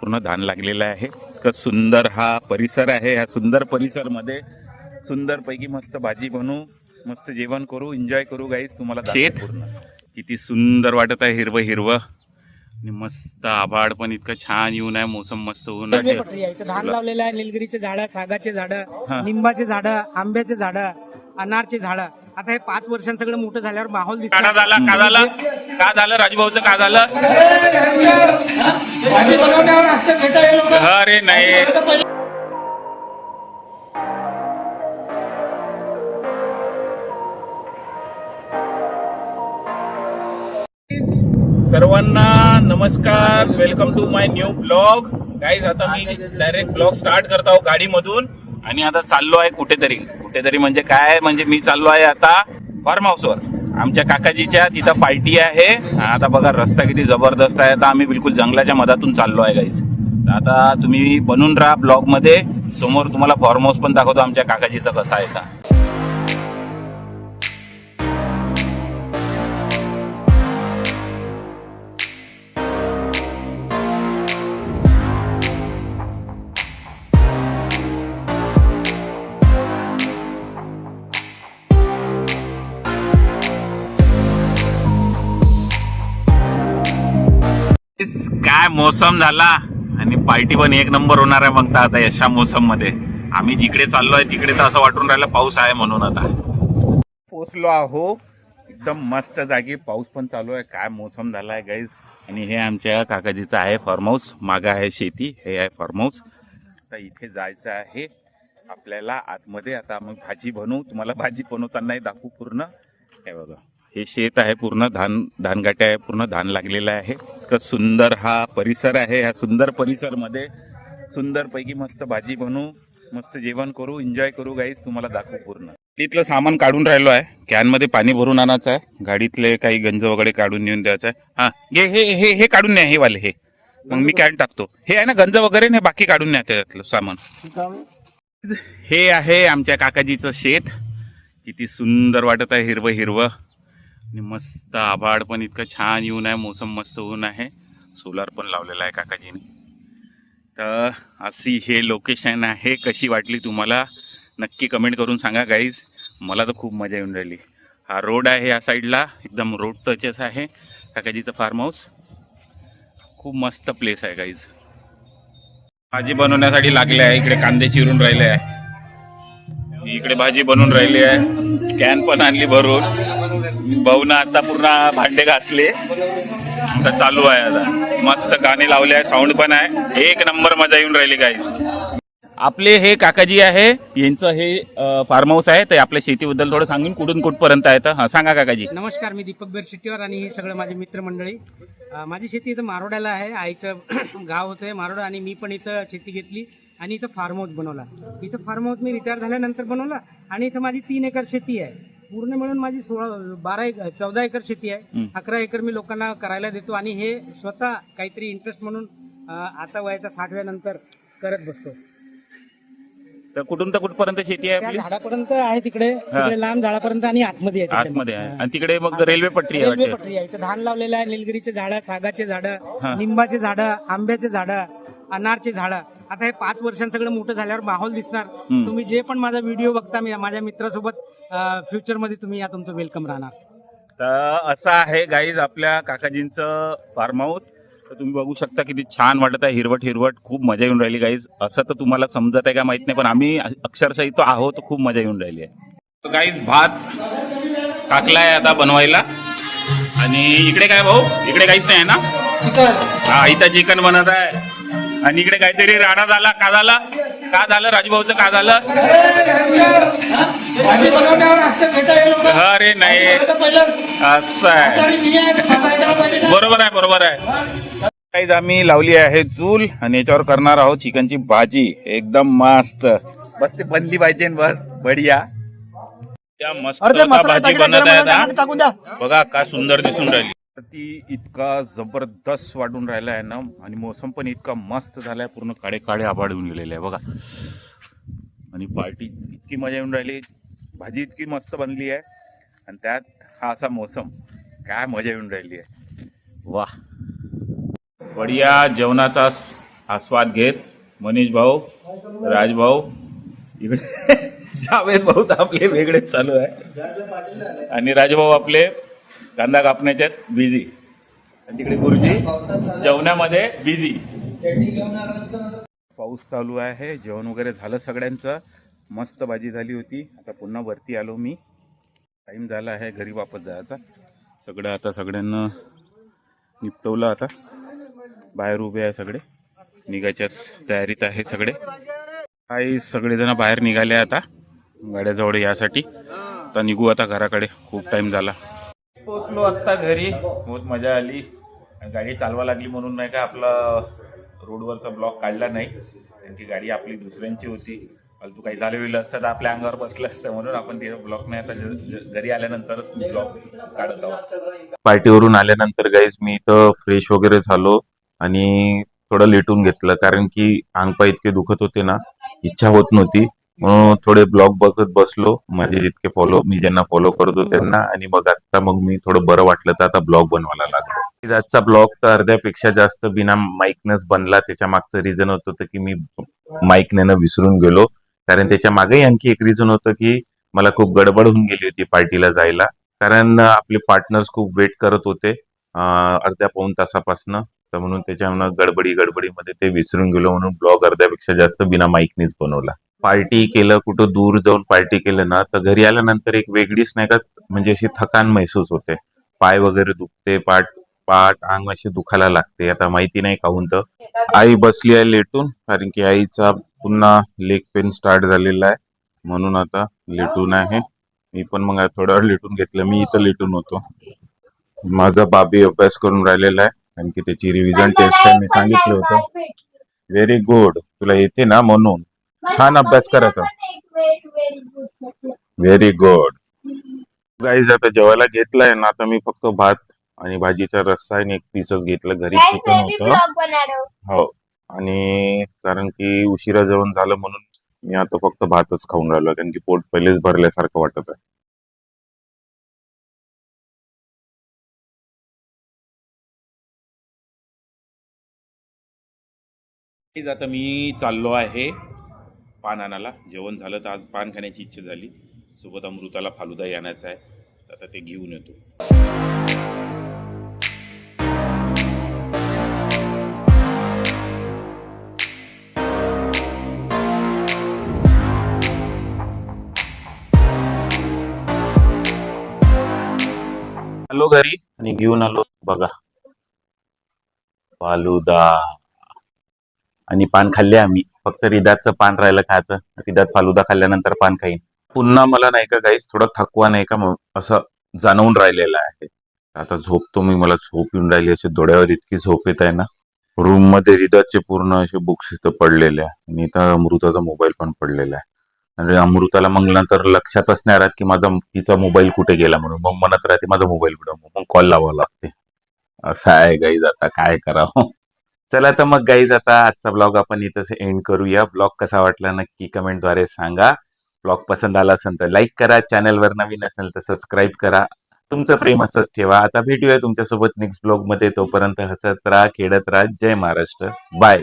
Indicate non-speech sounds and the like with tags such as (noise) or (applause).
पूर्ण धान लागलेलं आहे. इतकं सुंदर हा परिसर आहे. ह्या सुंदर परिसरमध्ये सुंदर पैकी मस्त भाजी बनवू मस्त जेवण करू एन्जॉय करू गाईज तुम्हाला शेत. पूर्ण. किती सुंदर वाटत आहे हिरवं हिरवं. आणि मस्त आभाळ पण इतकं छान येऊन आहे. मोसम मस्त होऊन आहे. धान लावलेलं आहे. निलगिरीचे झाडं सागाचे हा. झाडं लिंबाचे झाडं आंब्याचे झाडं. अनारचे झाडं. आता हे पाच वर्षांचं सगळं मोठं झाल्यावर माहोल का झाला? का झालं? का झालं? राजभाऊचं का झालं? अरे नाही. सर्वांना नमस्कार. Welcome to my new blog guys आता मी डायरेक्ट ब्लॉग स्टार्ट करत आहो गाडीमधून. आणि आता चाललो आहे कुठेतरी. कुठेतरी म्हणजे काय म्हणजे मी चाललो आहे आता फार्म हाऊसवर आमच्या काकाजीच्या तिथं पार्टी आहे. आता बघा रस्ता किती जबरदस्त आहे. आता आम्ही बिलकुल जंगलाच्या मधातून चाललो आहे गाईज आता तुम्ही बनून राहा ब्लॉगमध्ये. समोर तुम्हाला फार्म हाऊस पण दाखवतो. आमच्या काकाजीचं कसं आहे का काय मोसम झाला? आणि पार्टी पण एक नंबर होणार आहे मग आता यशा मोसममध्ये आम्ही जिकडे चाललो आहे तिकडे तर असं वाटून राहिलं पाऊस आहे म्हणून आता. पोचलो आहो. एकदम मस्त जागी पाऊस पण चालू आहे. काय मोसम झाला आहे गाईज आणि हे आमच्या काकाजीचं आहे फार्म हाऊस मागं आहे शेती हे आहे फार्म हाऊस आता इथे जायचं आहे. आपल्याला आतमध्ये आता आम्ही भाजी बनवू. तुम्हाला भाजी बनवतानाही दाखवू पूर्ण. हे बघा. हे शेत आहे पूर्ण धान धानगाटे आहे पूर्ण धान लागलेलं आहे. इतकं सुंदर हा परिसर आहे. ह्या सुंदर परिसरमध्ये सुंदरपैकी मस्त भाजी बनवू मस्त जेवण करू एन्जॉय करू गाईज तुम्हाला दाखवू पूर्ण. इथलं सामान काढून राहिलो आहे. कॅनमध्ये पाणी भरून आणायचं आहे. गाडीतले काही गंज वगैरे काढून नेऊन द्यायचं आहे. हा हे हे हे हे काढून न्या हे वाले हे. मग मी कॅन टाकतो. हे आहे ना गंज वगैरे नाही बाकी काढून न्या त्यातलं सामान. हे आहे आमच्या काकाजीचं शेत. किती सुंदर वाटत आहे हिरवं हिरवं. आणि मस्त आभाळ पण इतकं छान येऊन आहे मोसम मस्त होऊन आहे. सोलार पण लावलेला आहे काकाजीने. तर अशी हे लोकेशन आहे कशी वाटली तुम्हाला? नक्की कमेंट करून सांगा गाईज मला तर खूप मजा येऊन राहिली. हा रोड आहे या साईडला एकदम रोड टचच आहे. काकाजीचं फार्म हाऊस खूप मस्त प्लेस आहे गाईज भाजी बनवण्यासाठी लागले आहे इकडे कांदे चिरून राहिले आहे. इकडे भाजी बनवून राहिली आहे. कॅन पण आणली भरून. भाऊना आता पूर्ण भांडे घासले आता चालू आहे आता. मस्त गाणे लावले आहे साऊंड पण आहे. एक नंबर मजा येऊन राहिली काही आपले हे काकाजी आहे यांचं हे फार्म हाऊस आहे. तर आपल्या शेतीबद्दल थोडं सांगून कुठून कुठपर्यंत आहे तर. हां सांगा काकाजी. नमस्कार मी दीपक बेरशिट्टीवर आणि हे सगळं माझे मित्रमंडळी. माझी शेती इथं मारोड्याला आहे. आईचं (clears throat) गाव होतं मारोडा आणि मी पण इथं शेती घेतली आणि इथं फार्म हाऊस बनवला. इथं फार्म हाऊस मी रिटायर झाल्यानंतर बनवला आणि इथं माझी तीन एकर शेती आहे. पूर्ण मिळून माझी सोळा बारा एक चौदा एकर शेती आहे. अकरा एकर मी लोकांना करायला देतो आणि हे स्वतः काहीतरी इंटरेस्ट म्हणून अं, आता वयाच्या साठव्यानंतर करत बसतो. तर कुठून तर कुठपर्यंत शेती आहे त्या आपली? झाडापर्यंत आहे तिकडे. तिकडे लांब झाडापर्यंत आणि आतमध्ये आहे तिकडे. आतमध्ये आहे. आणि तिकडे मग रेल्वे पट्टी आहे रेल्वे वाटते. पटरी आहे. इथं धान लावलेलं आहे. निलगिरीचे झाडं सागाचे हा. झाडं लिंबाचे झाडं आंब्याचे झाडं अनारचे झाडं. आता हे पाच वर्षांचं सगळं मोठं झाल्यावर माहोल दिसणार. तुम्ही जे पण माझा व्हिडिओ बघता मी माझ्या मित्रासोबत फ्युचरमध्ये तुम्ही या तुमचं वेलकम राहणार. तर असं आहे गाईज आपल्या काकाजींचं फार्म हाऊस तर तुम्ही बघू शकता किती छान वाटत आहे हिरवट हिरवट खूप मजा येऊन राहिली गाईज असं तर तुम्हाला समजत आहे का माहीत नाही पण आम्ही अक्षरशः इथं आहोत खूप मजा येऊन राहिली आहे. गाईज भात टाकलाय आता बनवायला. आणि इकडे काय भाऊ? इकडे काहीच नाही आहे ना? चिकन हा इथं चिकन बनत आहे आणि इकडे काहीतरी राडा झाला. का झाला? का झालं? राजभाऊचं का झालं? अरे नाही. असं आहे? बरोबर आहे बरोबर आहे. काहीच आम्ही लावली आहे चूल आणि याच्यावर करणार आहोत चिकनची भाजी. एकदम मस्त. बस ते बनली पाहिजे बस. बढिया. त्या मस्त भाजी बनत आहे बघा का सुंदर दिसून राहिली. ती इतका जबरदस्त वाटून राहिला आहे ना आणि मोसम पण इतका मस्त झालाय पूर्ण काळे काळे आभाळ येऊन गेलेले आहे बघा. आणि पार्टी इतकी मजा येऊन राहिली भाजी इतकी मस्त बनली आहे आणि त्यात हा असा मोसम काय मजा येऊन राहिली आहे. वा बढिया जेवणाचा आस्वाद घेत मनीष भाऊ राजभाऊ इकडे (laughs) जावेद भाऊ तर आपले वेगळेच चालू आहे. आणि राजभाऊ आपले कांदा कापण्याच्यात बिझी आणि तिकडे गुरुजी जेवणामध्ये बिझी पाऊस चालू आहे जेवण वगैरे झालं सगळ्यांचं. मस्त भाजी झाली होती. आता पुन्हा वरती आलो मी. टाईम झाला आहे घरी वापस जायचा. सगळं आता सगळ्यांना निपटवलं आता. बाहेर उभे आहे सगळे. निघायच्याच तयारीत आहे सगळे. काही सगळेजण बाहेर निघाले आता. गाड्याजवळ यासाठी. आता निघू आता घराकडे. खूप टाईम झाला. पोचलो आत्ता घरी. बहुत मजा आली. गाडी चालवा लागली म्हणून नाही का आपला रोडवरचा ब्लॉक काढला नाही. कारण की गाडी आपली दुसऱ्यांची होती. फालतू काही झालं वेळ असतं तर आपल्या अंगावर बसलं असतं म्हणून आपण ते ब्लॉक नाही आता घरी आल्यानंतरच ब्लॉक काढत आहोत. पार्टीवरून आल्यानंतर गाईज मी इथं फ्रेश वगैरे झालो आणि थोडं लेटून घेतलं. कारण की अंगपा इतके दुखत होते ना. इच्छा होत नव्हती. म्हणून थोडे ब्लॉग बघत बसलो. माझे जितके फॉलो मी ज्यांना फॉलो करतो त्यांना. आणि मग आता मग मी थोडं बरं वाटलं तर आता ब्लॉग बनवायला लागलो. आजचा ब्लॉग तर अर्ध्यापेक्षा जास्त बिना माईकनेच बनला. त्याच्या मागचं रिझन होतं होतं की मी माईक नेणं विसरून गेलो. कारण त्याच्या मागेही आणखी एक रिझन होतं की मला खूप गडबड होऊन गेली होती पार्टीला जायला. कारण आपले पार्टनर्स खूप वेट करत होते अर्ध्या पाऊन तासापासनं. तर म्हणून त्याच्या गडबडी गडबडीमध्ये ते विसरून गेलो म्हणून ब्लॉग अर्ध्यापेक्षा जास्त बिना माईकनेच बनवला. पार्टी केलं कुठं दूर जाऊन पार्टी केलं ना तर घरी आल्यानंतर एक वेगळीच नाही का म्हणजे अशी थकान महसूस होते. पाय वगैरे दुखते पाठ पाठ अंग असे दुखायला लागते. आता माहिती नाही काहून तर. आई बसली आहे लेटून कारण की आईचा पुन्हा लेग पेन स्टार्ट झालेला आहे. म्हणून आता लेटून आहे. मी पण मग थोडा वेळ लेटून घेतलं. मी इथं लेटून होतो. माझा बाबी अभ्यास करून राहिलेला आहे. कारण की त्याची रिव्हिजन टेस्ट आहे. मी सांगितलं होतं. व्हेरी गुड तुला येते ना म्हणून. छान अभ्यास करायचा. व्हेरी गुड गाईज आता जेवायला घेतलाय ना आता मी फक्त भात आणि भाजीचा रस्सा आणि एक पीसच घेतलं. घरी चिकन होतं. हो. आणि कारण की उशिरा जेवण झालं म्हणून मी आता फक्त भातच खाऊन राहिलो कारण की पोट पहिलेच भरल्यासारखं वाटत आहे. आता मी चाललो आहे. पान आणायला. जेवण झालं तर आज पान खाण्याची इच्छा झाली. सोबत अमृताला फालुदा आणायचा आहे. तर आता ते घेऊन येतो. आलो घरी आणि घेऊन आलो. बघा. फालुदा. आणि पान खाल्ले आम्ही. फक्त रिदातचं पान राहिलं खायचं. रिदात फालुदा खाल्ल्यानंतर पान खाईन. पुन्हा मला नाही का काहीच थोडा थकवा नाही का असं जाणवून राहिलेला आहे. आता झोपतो मी मला झोप येऊन राहिली. असे डोळ्यावर इतकी झोप येत आहे ना. रूममध्ये रिदातचे पूर्ण असे बुक्स इथं पडलेले आहे. आणि इथं अमृताचा मोबाईल पण पडलेला आहे. आणि अमृताला मग नंतर लक्षातच नाही की माझा तिचा मोबाईल कुठे गेला म्हणून. मग म्हणत राहते माझा मोबाईल कुठे? मग कॉल लावावा लागते. असं आहे गाईज आता काय करावं? चला तर मग गाईज आता आजचा ब्लॉग आपण इथंच एंड करूया. ब्लॉग कसा वाटला नक्की कमेंटद्वारे सांगा. ब्लॉग पसंत आला असेल तर लाईक करा. चॅनलवर नवीन असेल तर सबस्क्राईब करा. तुमचं प्रेम असंच ठेवा. आता भेटूया तुमच्यासोबत नेक्स्ट ब्लॉगमध्ये तोपर्यंत हसत राहा खेळत राहा. जय महाराष्ट्र. बाय